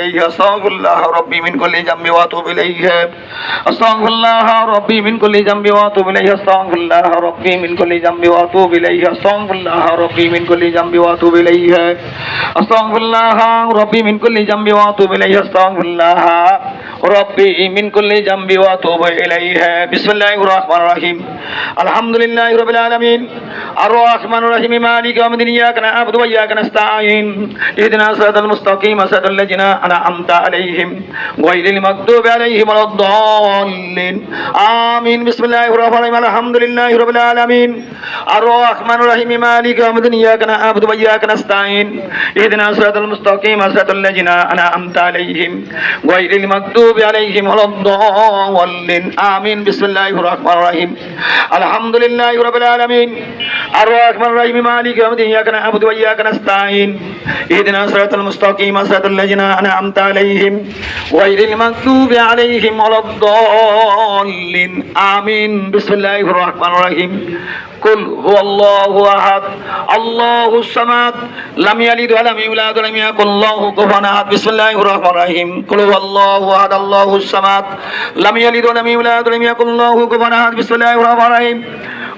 इलैहि अस्तगफिरुल्लाह रब्बी मिन कुल्लि जम्बि व अतूब इलैहि अस्तगफिरुल्लाह रब्बी मिन कुल्लि जम्बि मिन कुल्लि जम्बि व अतूब इलैहि अस्तगफिरुल्लाह मिन कुल्लि जम्बि व अतूब इलैहि अस्तगफिरुल्लाह रब्बी الحمد لله رب العالمين. الرحمن الرحيم مالك يوم الدين إياك نعبد وإياك نستعين. اهدنا الصراط المستقيم صراط الذين أنعمت عليهم غير المغضوب عليهم ولا الضالين. آمين. بسم الله الرحمن الرحيم الحمد لله رب العالمين. الرحمن الرحيم مالك يوم الدين إياك نعبد وإياك نستعين. اهدنا الصراط المستقيم صراط الذين أنعمت عليهم غير المغضوب عليهم ولا الضالين. آمين. بسم الله الرحمن الرحيم. আলহামদুলিল্লাহ রাব্বিল আলামিন। আর আমিন। বিসমিল্লাহির রহমানির রহিম। কুল হুয়াল্লাহু আহাদ। আল্লাহুস সামাদ। লাম ইয়ালিদ ওয়া লাম ইউলাদ ওয়া লাম ইয়াকুল লাহু কুফুয়ান আহাদ। বিসমিল্লাহির রহমানির রহিম। কুল হুয়াল্লাহু আহাদ। আল্লাহুস সামাদ। লাম ইয়ালিদ ওয়া লাম ইউলাদ ওয়া লাম ইয়াকুল লাহু কুফুয়ান আহাদ। বিসমিল্লাহির রহমানির time.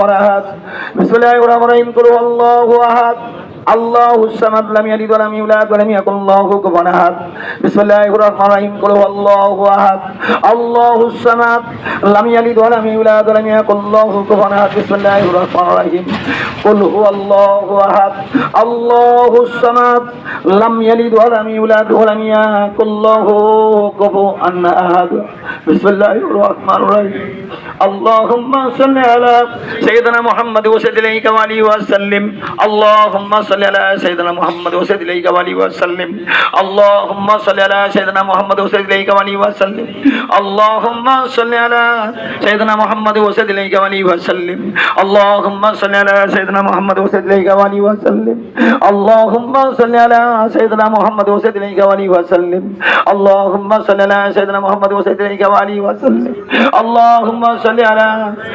أحد بسم الله الرحمن الرحيم قل هو الله أحد الله الصمد لم يلد ولم يولد ولم يكن له كفوا احد بسم الله الرحمن الرحيم قل هو الله احد الله الصمد لم يلد ولم يولد ولم يكن له كفوا احد بسم الله الرحمن الرحيم قل هو الله احد الله الصمد لم يلد ولم يولد ولم يكن له كفوا احد بسم الله الرحمن الرحيم اللهم صل على سيدنا محمد وسلم عليك وعليه وسلم اللهم صل على سيدنا محمد وسلم عليك وعليه وسلم. اللهم صل على سيدنا محمد وسلم عليك وعليه وسلم. اللهم صل على سيدنا محمد وسلم عليك وعليه وسلم. اللهم صل على سيدنا محمد وسلم عليك وعليه وسلم. اللهم صل على سيدنا محمد وسلم عليك وعليه وسلم. اللهم صل على سيدنا محمد وسلم عليك وعليه وسلم. اللهم صل على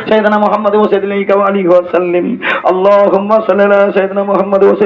سيدنا محمد وسلم عليك وعليه وسلم. اللهم صل على سيدنا محمد وسلم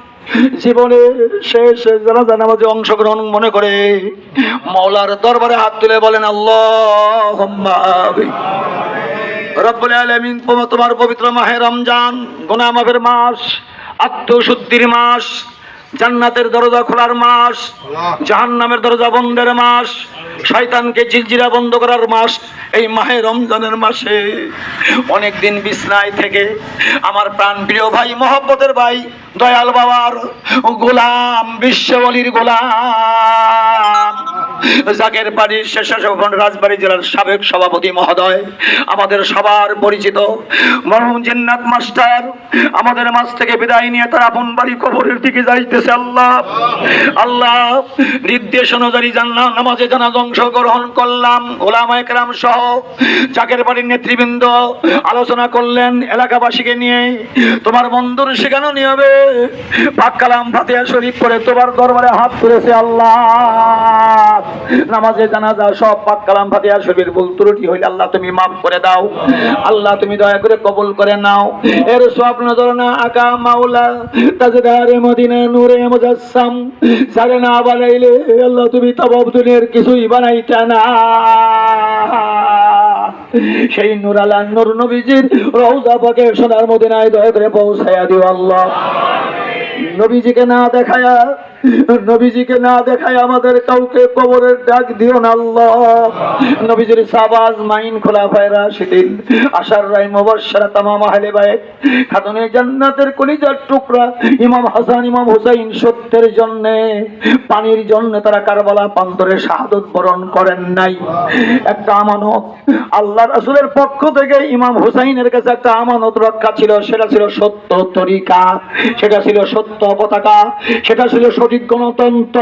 জীবনের শেষ জানাজা নামাজে অংশগ্রহণ মনে করে মৌলার দরবারে হাত তুলে বলেন আল্লাহ রব্বুল আলামিন তোমার পবিত্র মাহে রমজান মাফের মাস আত্মশুদ্ধির মাস জান্নাতের দরজা খোলার মাস জাহান্নামের দরজা বন্ধের মাস শয়তানকে জিলজিরা বন্ধ করার মাস, এই মাহে রমজানের মাসে। অনেক দিন বিছনায় থেকে আমার প্রাণ প্রিয় ভাই, মহব্বতের ভাই, দয়াল বাবার গোলাম, বিশ্ববলির গোলাম। জাকের বাড়ির শেষাসন রাজবাড়ী জেলার সাবেক সভাপতি মহোদয়, আমাদের সবার পরিচিত মরহুম জিন্নাত মাস্টার, আমাদের মাছ থেকে বিদায় নিয়ে তার আপন বাড়ি কবরের দিকে যাইতেছে আল্লাহ। আল্লাহ, নির্দেশ অনুযায়ী জানলাম নামাজে জানাজ অংশগ্রহণ করলাম। ওলামায় কেরাম সহ জাকের বাড়ির নেতৃবৃন্দ আলোচনা করলেন এলাকাবাসীকে নিয়ে, তোমার বন্ধুর শেখানো নিয়মে পাক কালাম, ফাতিহা শরীফ করে তোমার দরবারে হাত তুলেছে আল্লাহ। নামাজে জানাজা, সব পাক কালাম ফাতিহা শরীফের ভুল ত্রুটি হইলে আল্লাহ তুমি মাফ করে দাও। আল্লাহ তুমি দয়া করে কবুল করে নাও। এর সব নজর না আকা মাওলা, তাজদারে মদিনা নূরে মুজাসসাম। সারে না বানাইলে আল্লাহ তুমি তবাব দুনিয়ার কিছুই বানাইতে না। সেই নূর আলা নূর নবীজির রওজা পাকে সোনার মদিনায় দয়া করে পৌঁছায়া দিও আল্লাহ। নবীজিকে না দেখায়া নবীজিকে না দেখায় আমাদের কাউকে কবরের ডাক দিও না আল্লাহ। নবীজির সাবাজ মাইন খোলা সেদিন আশার রায় তামাম আহলে খাতুনে জান্নাতের কলিজার টুকরা ইমাম হাসান, ইমাম হুসাইন সত্যের পানির জন্য তারা কারবালা প্রান্তরে শাহাদত বরণ করেন নাই। একটা আমানত, আল্লাহ রাসূলের পক্ষ থেকে ইমাম হুসাইনের কাছে একটা আমানত রক্ষা ছিল, সেটা ছিল সত্য তরিকা, সেটা ছিল সত্য পতাকা, সেটা ছিল সঠিক গণতন্ত্র।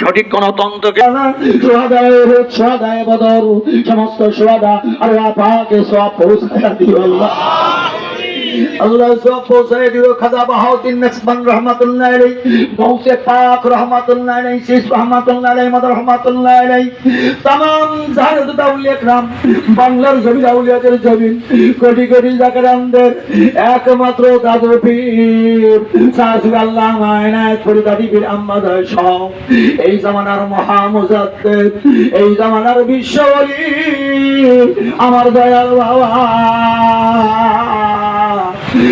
সঠিক গণতন্ত্রকে সমস্ত সোয়াদা আল্লাহ পাকে দিও আল্লাহ সব পৌঁছায় দিও খাজা বাহাউদ্দিন নকশবন্দ রহমাতুল্লাহ আলাই গৌসে পাক রহমাতুল্লাহ আলাই শেষ রহমাতুল্লাহ আলাই মদ রহমাতুল্লাহ আলাই तमाम জাহিদ আউলিয়া کرام বাংলার জমিন আউলিয়াদের জমিন কোটি কোটি জাকরামদের একমাত্র দাদু পীর শাসুর আল্লাহ মায়নায় ফরিদাদি পীর আম্মাদ সহ এই জামানার মহামুজাদ্দেদ এই জামানার বিশ্ববলি আমার দয়াল বাবা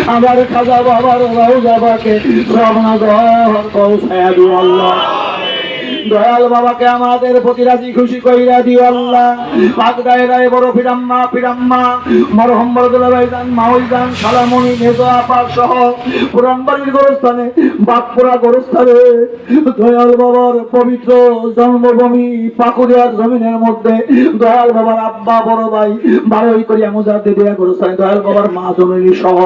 আমার খাজা বাবার রওজা বাকে রমনাদর দর দিও আল্লাহ। দয়াল বাবাকে আমাদের প্রতি রাজি খুশি কইরা দিও আল্লাহ। বড় পিরাম্মা পিরাম্মা, মরহম বরদুল্লাহ মেজো সহ গোরস্থানে গোরস্থানে দয়াল বাবার পবিত্র জন্মভূমি পাকুড়িয়ার জমিনের মধ্যে দয়াল বাবার আব্বা, বড় ভাই, বারোই করিয়া মুজাদ্দে দিয়া গোরস্থানে দয়াল বাবার মা জননী সহ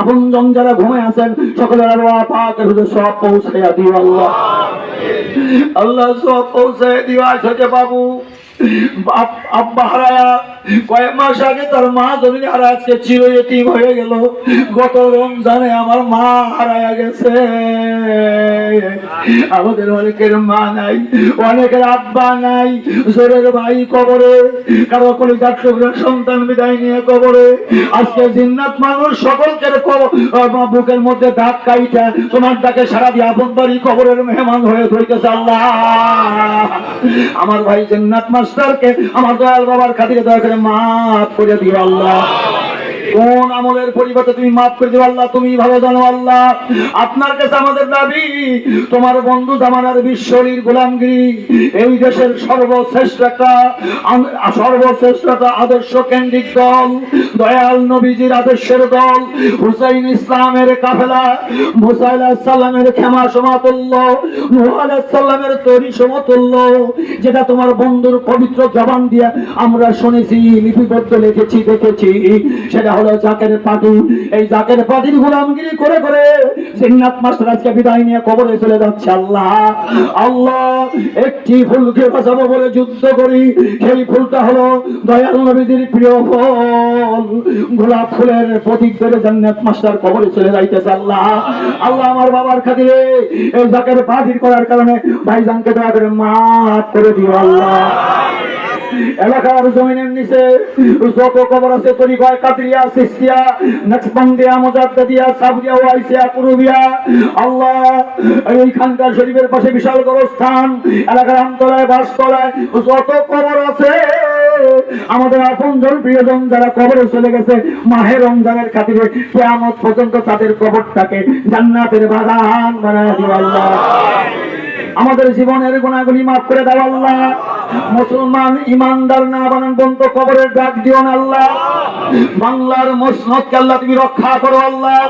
আপন জন যারা ঘুমায় আছেন, সকলের আল্লাহ পাকের সব পৌঁছাইয়া দিও আল্লাহ। আল্লাহ সব পৌঁছায় দিও আসতে বাবু। বাপ আব্বা হারায়া কয়েক মাস আগে তার মা জমিনে হারা আজকে চির এতিম হয়ে গেল। গত রমজানে আমার মা হারায়া গেছে। আমাদের অনেকের মা নাই, অনেকের আব্বা নাই, জোরের ভাই কবরে, কারও কোনো ডাক্তার সন্তান বিদায় নিয়ে কবরে। আজকে জিন্নাত মানুষ সকলকে বুকের মধ্যে দাগ কাইটা, তোমার ডাকে সারা দিয়ে আপন বাড়ি কবরের মেহমান হয়ে ধরিতেছে আল্লাহ। আমার ভাই জিন্নাত মাস্টারকে, আমার দয়াল বাবার খাতিরে দয়া করে মাফ করে দিও আল্লাহ। কোন আমলের পরিবর্তে তুমি মাফ করে দিও আল্লাহ, তুমি ভালো জানো আল্লাহ। আপনার কাছে আমাদের দাবি, তোমার বন্ধু জামানার বিশ্বলীর গোলামগিরি, এই দেশের সর্বশ্রেষ্ঠ একটা আদর্শ কেন্দ্রিক দল, দয়াল নবীজির আদর্শের দল, হুসাইন ইসলামের কাফেলা সাল্লামের ক্ষমা সমতুল্য সাল্লামের সমতুল্য, যেটা তোমার বন্ধুর পবিত্র জবান দিয়ে আমরা শুনেছি, লিপিবদ্ধ লিখেছি, দেখেছি, সেটা হলো জাকের পাটি। এই জাকের পাটির গোলামগিরি করে করে সিন্নাত মাস্টার আজকে বিদায় নিয়ে কবরে চলে যাচ্ছে, আল্লাহ। আল্লাহ, একটি ফুলকে বাঁচাবো বলে যুদ্ধ করি। সেই ফুলটা হলো দয়াল নবীদের প্রিয় ফল। গোলাপ ফুলের প্রতীক ধরে জান্নাত মাস্টার কবরে চলে যাইতেছে, আল্লাহ। আল্লাহ আমার বাবার খাতিরে এই জাকের পাটির করার কারণে ভাইজানকে দয়া করে মাফ করে দিও, আল্লাহ। এলাকার জমিনের নিচে যত কবর আছে, তরিকায় কাদরিয়া সিস্তিয়া নকশবন্দিয়া মুজাদ্দিয়া সাবরিয়া ওয়াইসিয়া, কুরুবিয়া। আল্লাহ, এইখানকার শরীফের পাশে বিশাল গোরস্থান এলাকার আমতলায়, বাসতলায় যত কবর আছে। আমাদের আপনজন প্রিয়জন যারা কবরে চলে গেছে, মাহে রমজানের খাতিরে কেয়ামত পর্যন্ত তাদের কবরটাকে জান্নাতের বাগান বানায় আল্লাহ। আমাদের জীবনের গুণাগুলি মাফ করে দাও আল্লাহ। মুসলমান ইমানদার না বানান পর্যন্ত কবরের ডাক দিও না আল্লাহ। বাংলার মসনদকে আল্লাহ তুমি রক্ষা করো আল্লাহ।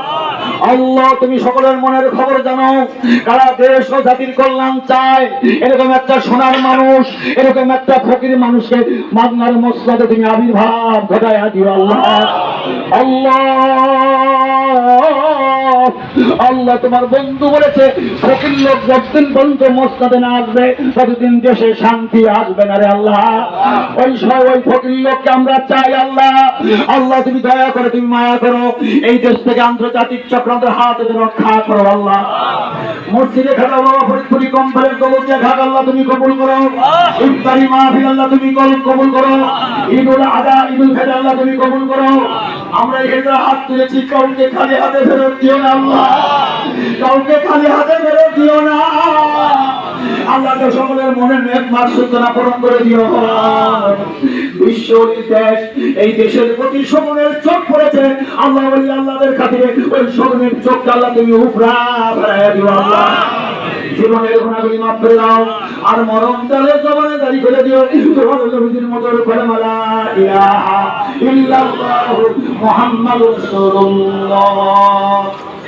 আল্লাহ, তুমি সকলের মনের খবর জানো কারা দেশ ও জাতির কল্যাণ চায়, এরকম একটা সোনার মানুষ, এরকম একটা ফকির মানুষকে বাংলার মসনদে তুমি আবির্ভাব ঘটায় দিও আল্লাহ। আল্লাহ! আল্লাহ তোমার বন্ধু বলেছে, ফকির লোক যতদিন পর্যন্ত মসনাদে না আসবে, ততদিন দেশে শান্তি আসবে না রে আল্লাহ। ওই সব ওই ফকির লোককে আমরা চাই আল্লাহ। আল্লাহ, তুমি দয়া করে, তুমি মায়া করো। এই দেশ থেকে আন্তর্জাতিক চক্রান্তের হাত রক্ষা করো আল্লাহ। মসজিদে খাতা বাবা ফরিদপুরি কোম্পানির কবুলিয়া ঘাট আল্লাহ তুমি কবুল করো। ইফতারি মাহফিল, আল্লাহ তুমি কবুল করো। ঈদুল আদা ঈদুল ফিতর, আল্লাহ তুমি কবুল করো। আমরা এখানে হাত তুলেছি, কাউকে খালি হাতে ফেরত দিও আল্লাহ, কাউকে খালি হাতে ফেরত দিও না। আল্লাহকে সকলের মনে নেক মাকসুদনা পূরণ করে দিও। বিশ্ব দেশ, এই দেশের প্রতি সকলের চোখ পড়েছে। আল্লাহ বলি, আল্লাহদের খাতিরে ওই সকলের চোখটা আল্লাহ তুমি উপরা ফেরাইয়া দিও আল্লাহ। জীবনের গুণাগুলি মাফ করে দাও, আর মরণ কালে জবানে দাঁড়ি করে দিও। তোমার নবীর মতন করে মালা ইলাহা ইল্লাল্লাহু মুহাম্মাদুর রাসূলুল্লাহ।